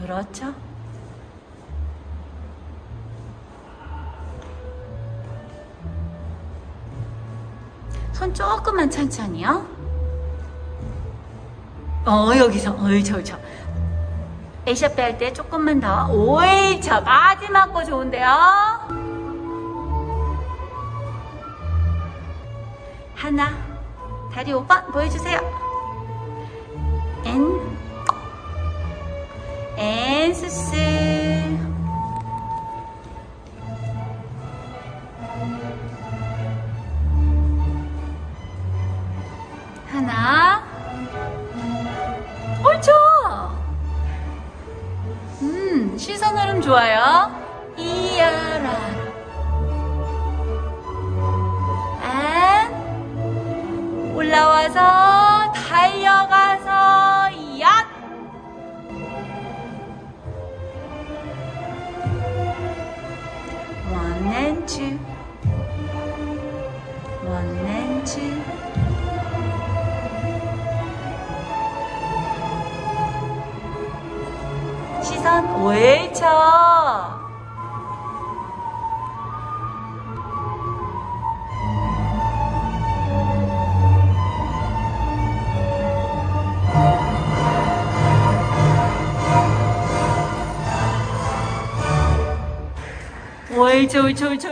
그렇죠. 손 조금만 천천히요. 어, 여기서, 옳죠, 옳죠. 에이셔피 할때 조금만 더. 옳죠. 마지막 거 좋은데요. 하나. 다리 5번 보여주세요. N. 수스. 하나. 옳죠. 음, 시선 흐름 좋아요. 이야라. 안 올라와서 달려가서 약. And two. 시선 옳죠. 옳죠, 옳죠, 옳죠.